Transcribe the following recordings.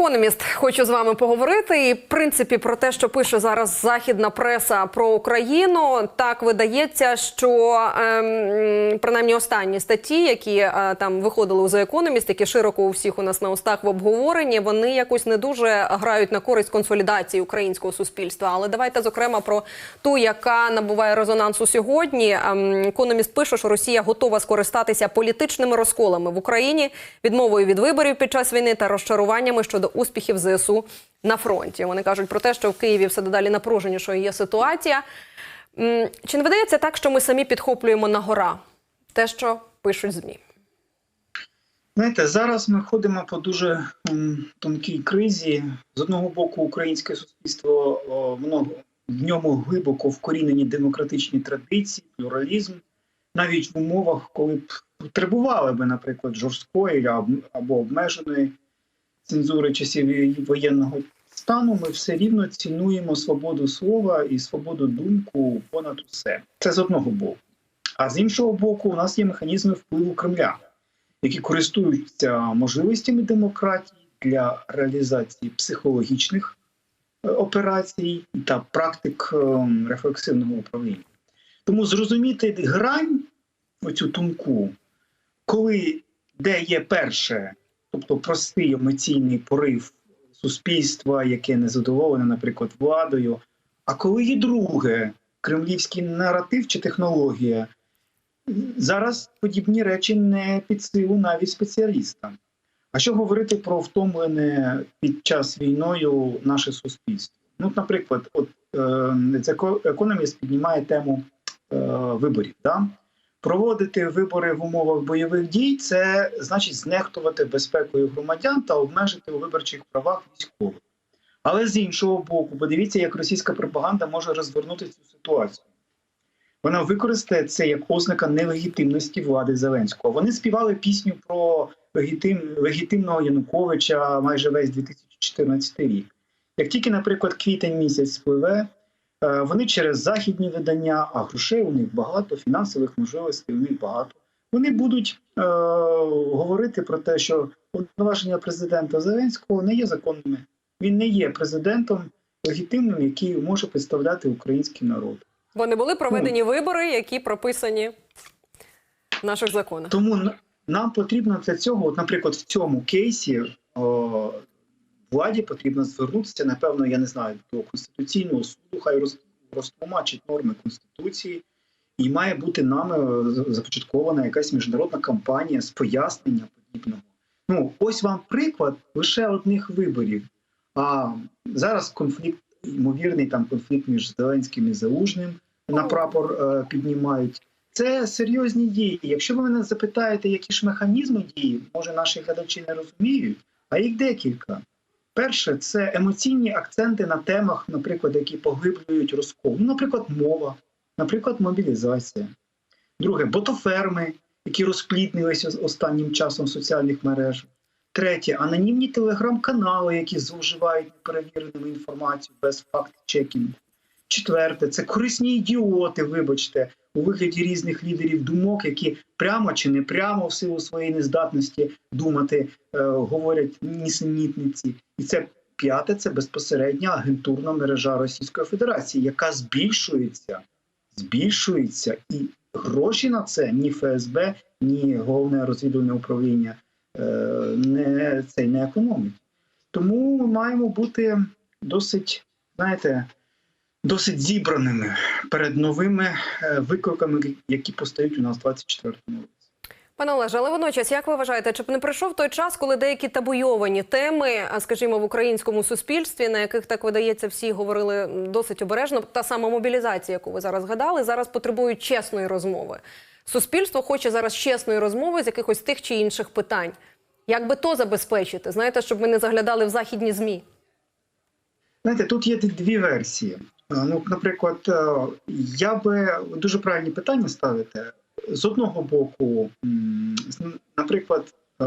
Економіст хочу з вами поговорити. І в принципі про те, що пише зараз західна преса про Україну, так видається, що ем, принаймні останні статті, які е, там виходили у The Economist, які широко у всіх у нас на устах в обговоренні, вони якось не дуже грають на користь консолідації українського суспільства. Але давайте зокрема про ту, яка набуває резонансу сьогодні. Ем, Економіст пише, що Росія готова скористатися політичними розколами в Україні, відмовою від виборів під час війни та розчаруваннями щодо успіхів ЗСУ на фронті. Вони кажуть про те, що в Києві все дедалі напруженішою є ситуація. Чи не видається так, що ми самі підхоплюємо на гора те, що пишуть змі? Знаєте, зараз ми ходимо по дуже тонкій кризі. З одного боку, українське суспільство воно в ньому глибоко вкорінені демократичні традиції, плюралізм, навіть в умовах, коли б потребували би, наприклад, жорсткої або обмеженої цензури часів воєнного стану, ми все рівно цінуємо свободу слова і свободу думку понад усе. Це з одного боку. А з іншого боку, у нас є механізми впливу Кремля які користуються можливостями демократії для реалізації психологічних е, операцій та практик е, рефлексивного управління. Тому зрозуміти грань, оцю тонку, коли де є перше, тобто простий емоційний порив суспільства, яке не задоволене, наприклад, владою, а коли є друге, кремлівський наратив чи технологія, Зараз подібні речі не під силу навіть спеціалістам. А що говорити про втомлене під час війною наше суспільство? Ну, наприклад, от е, це економіст піднімає тему е, виборів. Да? Проводити вибори в умовах бойових дій це значить знехтувати безпекою громадян та обмежити у виборчих правах військових. Але з іншого боку, подивіться, як російська пропаганда може розвернути цю ситуацію. Вона використає це як ознака нелегітимності влади Зеленського. Вони співали пісню про легітим, легітимного Януковича майже весь 2014 рік. Як тільки, наприклад, квітень місяць спливе, вони через західні видання, а грошей у них багато, фінансових можливостей у них багато. Вони будуть е, говорити про те, що повноваження президента Зеленського не є законними. Він не є президентом легітимним, який може представляти український народ. Бо не були проведені вибори, які прописані в наших законах. Тому нам потрібно для цього, от, наприклад, в цьому кейсі о, владі потрібно звернутися, напевно, я не знаю, до Конституційного суду, хай роз, розтлумачить норми Конституції, і має бути нами е, започаткована якась міжнародна кампанія з пояснення подібного. Ну, ось вам приклад лише одних виборів. А зараз конфлікт, ймовірний там конфлікт між Зеленським і Залужним на прапор е, піднімають. Це серйозні дії. Якщо ви мене запитаєте, які ж механізми дії, може наші глядачі не розуміють, а їх декілька. Перше, це емоційні акценти на темах, наприклад, які поглиблюють розкол. Ну, наприклад, мова, наприклад, мобілізація. Друге, ботоферми, які розплітнилися з останнім часом в соціальних мережах. Третє, анонімні телеграм-канали, які зловживають неперевіреними інформацією без факт-чекінгу. Четверте, це корисні ідіоти, вибачте, у вигляді різних лідерів думок, які прямо чи не прямо в силу своєї нездатності думати, е, говорять нісенітниці. І це п'яте це безпосередня агентурна мережа Російської Федерації, яка збільшується, збільшується, і гроші на це ні ФСБ, ні головне розвідувальне управління е, не цей не економить. Тому ми маємо бути досить, знаєте, досить зібраними перед новими е, викликами, які постають у нас в 24-му році. Пане Олеже, але водночас, як ви вважаєте, чи не прийшов той час, коли деякі табуйовані теми, скажімо, в українському суспільстві, на яких так видається, всі говорили досить обережно, та сама мобілізація, яку ви зараз згадали, зараз потребують чесної розмови. Суспільство хоче зараз чесної розмови з якихось тих чи інших питань. Як би то забезпечити? Знаєте, щоб ми не заглядали в західні змі? Знаєте, тут є дві версії. Е, Ну, наприклад, е, я би дуже правильні питання ставите. З одного боку, наприклад, е,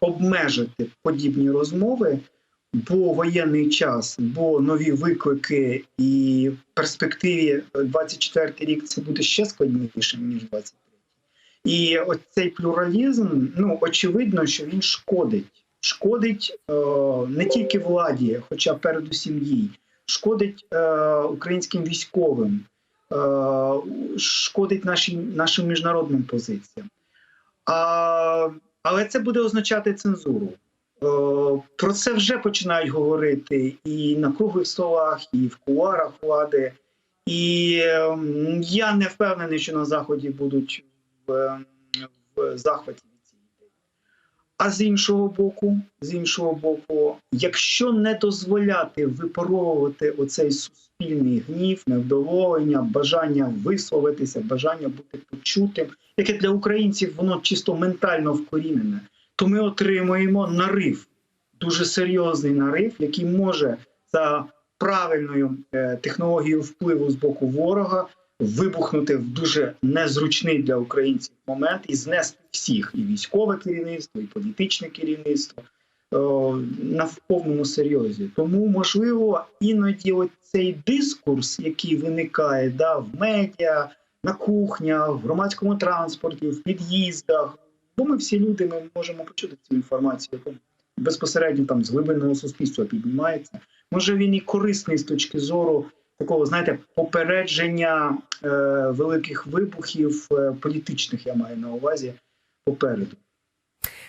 обмежити подібні розмови, бо воєнний час, бо нові виклики, і в перспективі 24 рік це буде ще складнішим, ніж 23. І оцей плюралізм, ну очевидно, що він шкодить шкодить е, не тільки владі, хоча передусім їй, шкодить е, українським військовим, е, шкодить нашій, нашим міжнародним позиціям. А, але це буде означати цензуру. Про це вже починають говорити і на круглих столах, і в кулуарах влади. І ем, я не впевнений, що на заході будуть в, ем, в захваті. А з іншого боку, з іншого боку, якщо не дозволяти випаровувати оцей суспільний гнів, невдоволення, бажання висловитися, бажання бути почутим, яке для українців воно чисто ментально вкорінене, то ми отримуємо нарив, дуже серйозний нарив, який може за правильною е, технологією впливу з боку ворога вибухнути в дуже незручний для українців момент і знести всіх і військове керівництво, і політичне керівництво е, на повному серйозі. Тому можливо іноді цей дискурс, який виникає да, в медіа, на кухнях, в громадському транспорті, в під'їздах. Бо ми всі люди ми можемо почути цю інформацію, яка безпосередньо там з глибинного суспільства піднімається. Може він і корисний з точки зору такого, знаєте, попередження е, великих вибухів е, політичних, я маю на увазі попереду.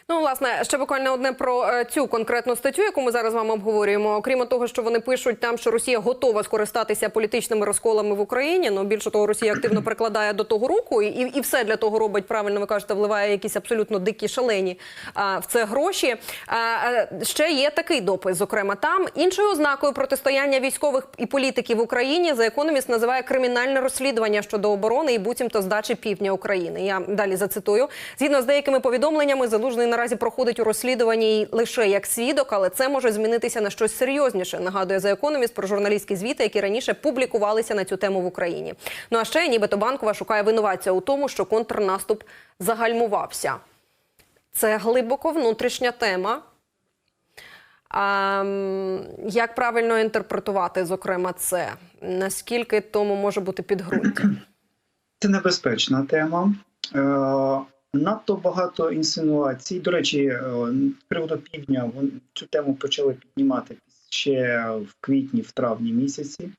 Ну, власне, ще буквально одне про е, цю конкретну статтю, яку ми зараз з вами обговорюємо. Окрім того, що вони пишуть там, що Росія готова скористатися політичними розколами в Україні. Ну більше того, Росія активно прикладає до того руку, і, і все для того робить правильно. Ви кажете, вливає якісь абсолютно дикі шалені а, в це гроші. А, а, ще є такий допис. Зокрема, там іншою ознакою протистояння військових і політиків в Україні за економіст називає кримінальне розслідування щодо оборони і буцімто здачі півдня України. Я далі зацитую. Згідно з деякими повідомленнями, залужний наразі проходить у розслідуванні лише як свідок, але це може змінитися на щось серйозніше. Нагадує за економіст про журналістські звіти, які раніше публікувалися на цю тему в Україні. Ну а ще нібито банкова шукає винуватця у тому, що контрнаступ загальмувався. Це глибоко внутрішня тема. А, як правильно інтерпретувати, зокрема, це? Наскільки тому може бути підґрунтя? Це небезпечна тема. Е, надто багато інсинуацій. До речі, е, приводу півдня цю тему почали піднімати ще в квітні, в травні місяці.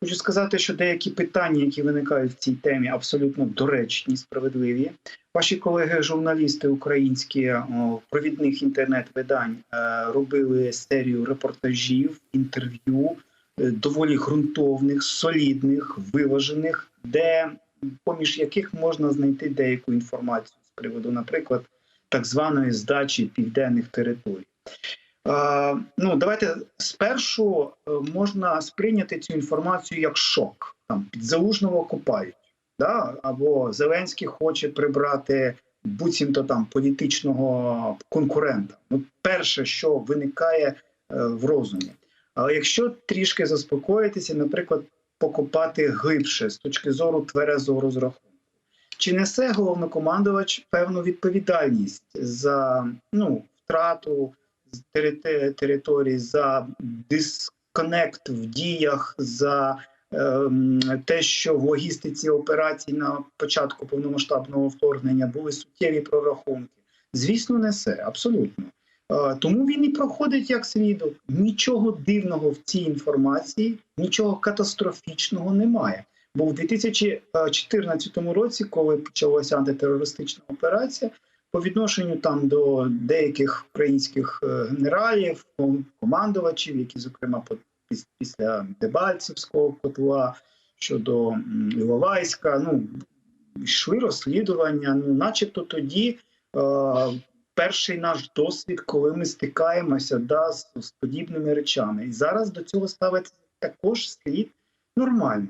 Хочу сказати, що деякі питання, які виникають в цій темі, абсолютно доречні, справедливі. Ваші колеги-журналісти українські провідних інтернет-видань е, робили серію репортажів, інтерв'ю, е, доволі ґрунтовних, солідних, виважених, де поміж яких можна знайти деяку інформацію приводу, наприклад, так званої здачі південних територій. Е, ну, давайте спершу е, можна сприйняти цю інформацію як шок. Там підзалужного копають, да? або Зеленський хоче прибрати буцімто там політичного конкурента. Ну, перше, що виникає е, в розумі. Але якщо трішки заспокоїтися, наприклад, покопати глибше з точки зору тверезого розрахунку. Чи несе головнокомандувач певну відповідальність за ну, втрату з тери- територій, за дисконект в діях, за ем, те, що в логістиці операцій на початку повномасштабного вторгнення були суттєві прорахунки? Звісно, несе абсолютно. Е, Тому він і проходить як свідок. Нічого дивного в цій інформації, нічого катастрофічного немає. Бо в 2014 році, коли почалася антитерористична операція, по відношенню там до деяких українських е, генералів, командувачів, які, зокрема, після Дебальцевського котла щодо Іловайська, ну йшли розслідування. Ну, начебто тоді. Е, перший наш досвід, коли ми стикаємося да, з, з подібними речами. І зараз до цього ставиться також слід нормально.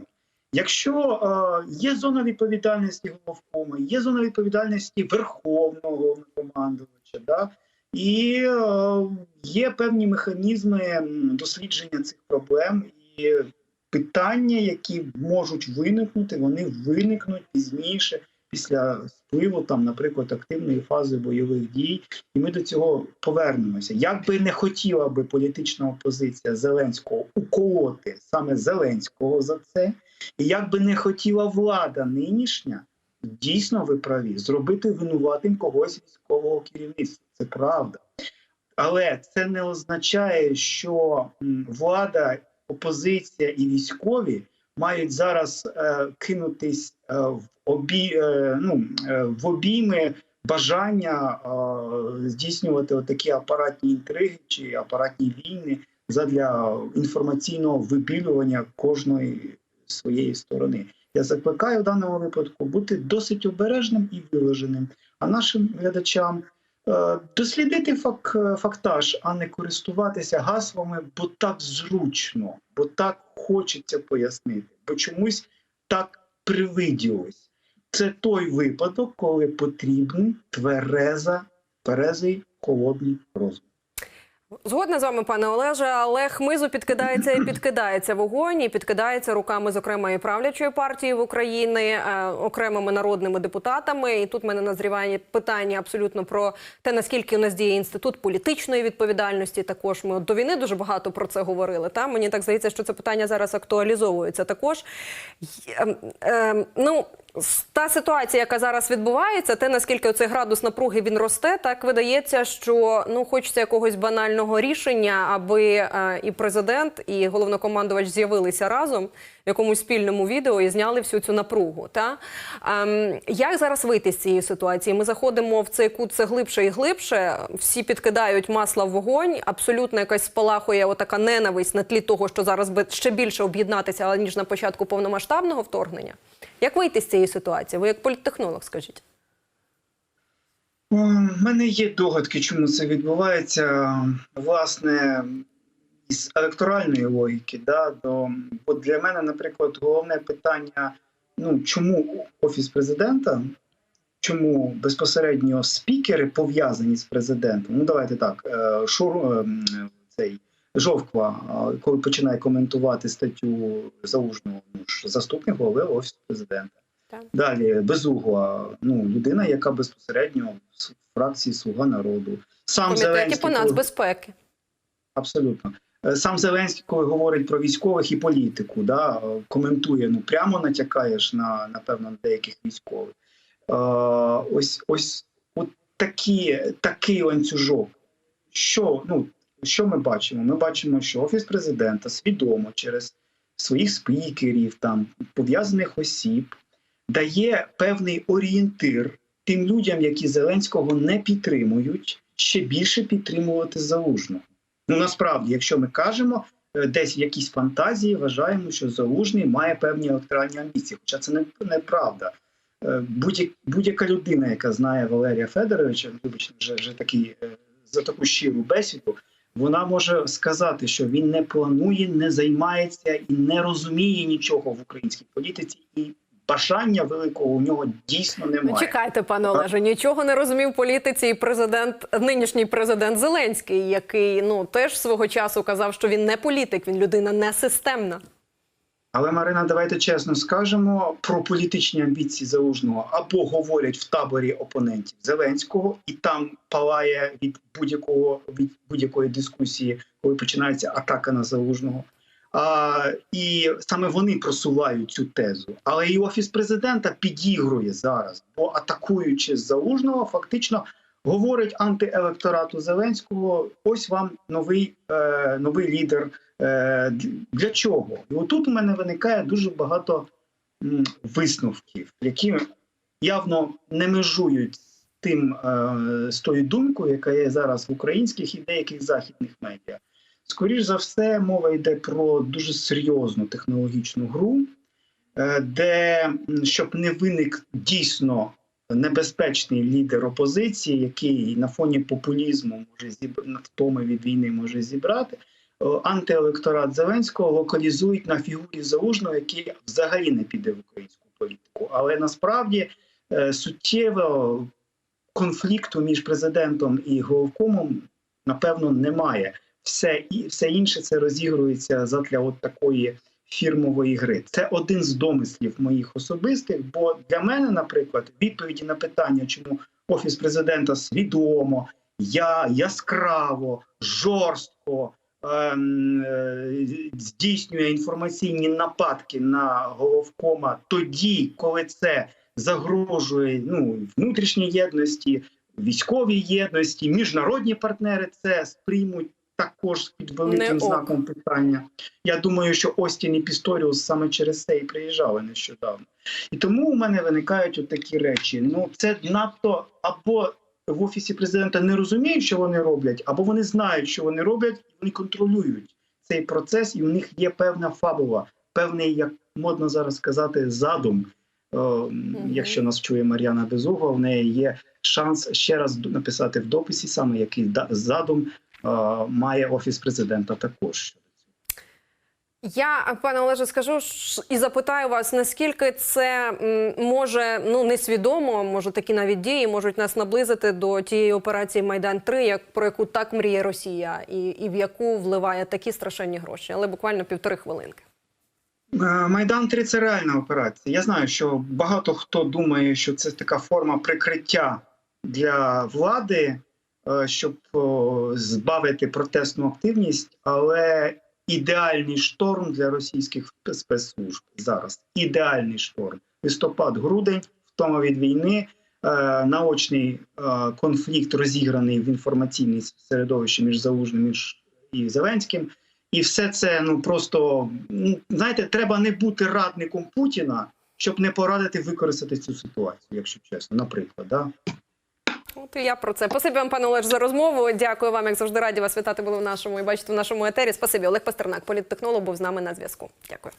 Якщо е, є зона відповідальності головкома, є зона відповідальності верховного головнокомандувача, да, і е, є певні механізми дослідження цих проблем і питання, які можуть виникнути, вони виникнуть пізніше після спливу, там, наприклад, активної фази бойових дій, і ми до цього повернемося. Як би не хотіла би політична опозиція Зеленського уколоти саме Зеленського за це, і як би не хотіла влада нинішня, дійсно ви праві, зробити винуватим когось військового керівництва. Це правда. Але це не означає, що влада, опозиція і військові мають зараз е, кинутись е, в обі, е, ну, е, в обійми бажання е, здійснювати такі апаратні інтриги чи апаратні війни задля інформаційного вибілювання кожної своєї сторони. Я закликаю в даному випадку бути досить обережним і виваженим, а нашим глядачам е, дослідити фак, фактаж, а не користуватися гаслами, бо так зручно, бо так хочеться пояснити, бо чомусь так привиділось. Це той випадок, коли потрібен твереза, тверезий холодний розум. Згодна з вами, пане Олеже, але хмизу підкидається і підкидається вогонь, і підкидається руками, зокрема, і правлячої партії в Україні, е, окремими народними депутатами. І тут мене назріває питання абсолютно про те, наскільки у нас діє інститут політичної відповідальності. Також ми до війни дуже багато про це говорили. Та мені так здається, що це питання зараз актуалізовується. Також ем, ем, ну. Та ситуація, яка зараз відбувається, те наскільки цей градус напруги він росте, так видається, що ну хочеться якогось банального рішення, аби е, і президент, і головнокомандувач з'явилися разом якомусь спільному відео і зняли всю цю напругу. Та ем, як зараз вийти з цієї ситуації? Ми заходимо в цей кут все глибше і глибше. Всі підкидають масла в вогонь. Абсолютно якась спалахує отака ненависть на тлі того, що зараз би ще більше об'єднатися ніж на початку повномасштабного вторгнення. Як вийти з цієї ситуації? Ви як політтехнолог, скажіть? У мене є догадки, чому це відбувається. Власне, із електоральної логіки, да, до, бо для мене, наприклад, головне питання: ну, чому офіс президента, чому безпосередньо спікери пов'язані з президентом? Ну, давайте так, е, Шур, е, цей Жовква, е, коли починає коментувати статтю Залужного, ну, заступник голови офісу президента. Далі Безугла, ну людина, яка безпосередньо в фракції Слуга народу. Сам Комітеті Зеленський, по нацбезпеки. абсолютно. Е, Сам Зеленський, коли говорить про військових і політику, да, е, коментує, ну прямо натякаєш на, напевно, на деяких військових. Е, ось ось от такі, такий ланцюжок. Що, ну, що ми бачимо? Ми бачимо, що офіс президента свідомо через своїх спікерів, там пов'язаних осіб, дає певний орієнтир тим людям, які Зеленського не підтримують, ще більше підтримувати залужного. Ну насправді, якщо ми кажемо е, десь в якійсь фантазії, вважаємо, що залужний має певні електоральні амбіції. Хоча це не, неправда. Е, Будь-я- будь-яка людина, яка знає Валерія Федоровича, вибачте, вже, вже такий, е, за таку щиру бесіду, вона може сказати, що він не планує, не займається і не розуміє нічого в українській політиці, і бажання великого у нього дійсно Ну, немає. чекайте, пане Олеже, нічого не розумів політиці і президент, нинішній президент Зеленський, який ну теж свого часу казав, що він не політик, він людина не системна. Але Марина, давайте чесно скажемо про політичні амбіції залужного або говорять в таборі опонентів Зеленського, і там палає від будь-якого від будь-якої дискусії, коли починається атака на залужного. А, і саме вони просувають цю тезу. Але і офіс президента підігрує зараз, бо атакуючи залужного, фактично говорить антиелекторату Зеленського: ось вам новий, е, новий лідер. Е, для чого? І отут у мене виникає дуже багато м, висновків, які явно не межують з тим е, з тою думкою, яка є зараз в українських і деяких західних медіа. Скоріш за все, мова йде про дуже серйозну технологічну гру, е, де щоб не виник дійсно небезпечний лідер опозиції, який на фоні популізму може зібрати втоми від війни може зібрати. е, Антиелекторат Зеленського локалізують на фігурі залужного, який взагалі не піде в українську політику. Але насправді е, суттєвого конфлікту між президентом і головкомом напевно немає. Все і все інше це розігрується задля от такої фірмової гри. Це один з домислів моїх особистих. Бо для мене, наприклад, відповіді на питання, чому офіс президента свідомо, я яскраво, жорстко ем, е, здійснює інформаційні нападки на головкома тоді, коли це загрожує ну внутрішній єдності, військовій єдності, міжнародні партнери це сприймуть також під великим знаком питання. Я думаю, що Остін і Пісторіус саме через це і приїжджали нещодавно. І тому у мене виникають от такі речі. Ну, це надто або в офісі президента не розуміють, що вони роблять, або вони знають, що вони роблять, і вони контролюють цей процес, і у них є певна фабула, певний, як модно зараз сказати, задум. Е, Якщо нас чує Мар'яна Безугла, в неї є шанс ще раз написати в дописі, саме який задум має офіс президента також. Я, пане Олеже, скажу і запитаю вас, наскільки це може ну несвідомо, може такі навіть дії можуть нас наблизити до тієї операції Майдан 3 як про яку так мріє Росія, і, і в яку вливає такі страшенні гроші, але буквально півтори хвилинки. Е, Майдан 3 це реальна операція. Я знаю, що багато хто думає, що це така форма прикриття для влади, е, щоб збавити протестну активність, але ідеальний шторм для російських спецслужб зараз. Ідеальний шторм. Листопад, грудень, втома від війни, е, наочний е, конфлікт розіграний в інформаційній середовищі між Залужним і Зеленським. І все це ну просто ну, знаєте, треба не бути радником Путіна, щоб не порадити використати цю ситуацію, якщо чесно, наприклад, да. От я про це. Спасибі вам, пане Олеж, за розмову. Дякую вам, як завжди, раді вас вітати були в нашому і бачити в нашому етері. Спасибі, Олег Пастернак, політтехнолог, був з нами на зв'язку. Дякую.